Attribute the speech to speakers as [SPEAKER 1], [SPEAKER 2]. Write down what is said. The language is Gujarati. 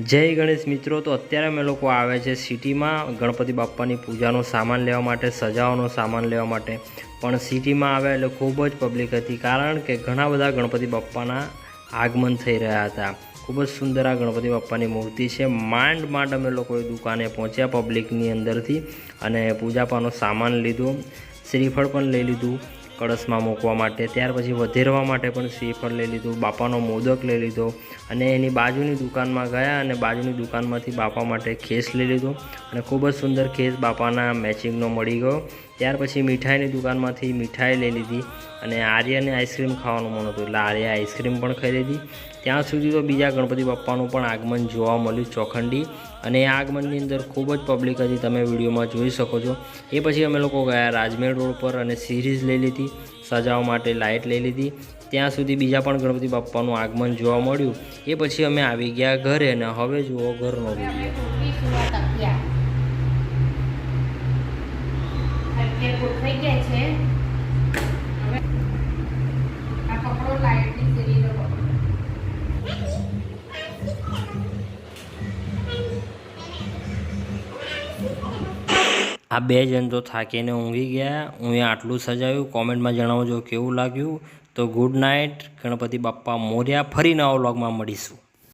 [SPEAKER 1] જય ગણેશ મિત્રો, તો અત્યારે અમે લોકો આવે છે સિટીમાં ગણપતિ બાપ્પાની પૂજાનો સામાન લેવા માટે સજાવાનો સામાન લેવા માટે. પણ સિટીમાં આવ્યા એટલે ખૂબ જ પબ્લિક હતી, કારણ કે ઘણા બધા ગણપતિ બાપ્પાના આગમન થઈ રહ્યા હતા. ખૂબ જ સુંદર આ ગણપતિ બાપ્પાની મૂર્તિ છે. માંડ માંડ અમે લોકોએ દુકાને પહોંચ્યા પબ્લિકની અંદરથી અને પૂજાપાનો સામાન લીધો, શ્રીફળ પણ લઈ લીધું. કળશમાં મૂકવા માટે, ત્યાર પછી વધેરવા માટે પણ શ્રીફળ લઈ લીધું, બાપાનો મોદક લઈ લીધો અને એની બાજુની દુકાનમાં ગયા અને બાજુની દુકાનમાંથી બાપા માટે ખેસ લઈ લીધો અને ખૂબ જ સુંદર ખેસ બાપાના મેચિંગનો મળી ગયો. ત્યાર પછી મીઠાઈની દુકાનમાંથી મીઠાઈ લઈ લીધી અને આર્યને આઈસ્ક્રીમ ખાવાનું મન હતું એટલે આર્ય આઈસ્ક્રીમ પણ ખાઈ લીધી. ત્યાં સુધી તો બીજા ગણપતિ બાપ્પાનું પણ આગમન જોવા મળ્યું ચોખંડી અને એ આગમનની અંદર ખૂબ જ પબ્લિક હતી, તમે વિડીયોમાં જોઈ શકો છો. એ પછી અમે લોકો ગયા રાજમેર રોડ પર અને સિરીઝ લઈ લીધી સજાવવા માટે લાઇટ લઈ લીધી. ત્યાં સુધી બીજા પણ ગણપતિ બાપ્પાનું આગમન જોવા મળ્યું. એ પછી અમે આવી ગયા ઘરે અને હવે જુઓ ઘરનો વીડિયો.
[SPEAKER 2] ગોઠવાઈ ગયા છે. આ
[SPEAKER 1] આ બે જણ તો થાકીને ઊંઘી ગયા. હું આટલું સજાવ્યું. કોમેન્ટમાં જણાવજો કેવું લાગ્યું. તો ગુડ નાઇટ. ગણપતિ બાપ્પા મોર્યા. ફરી નવા વ્લોગમાં મળીશું.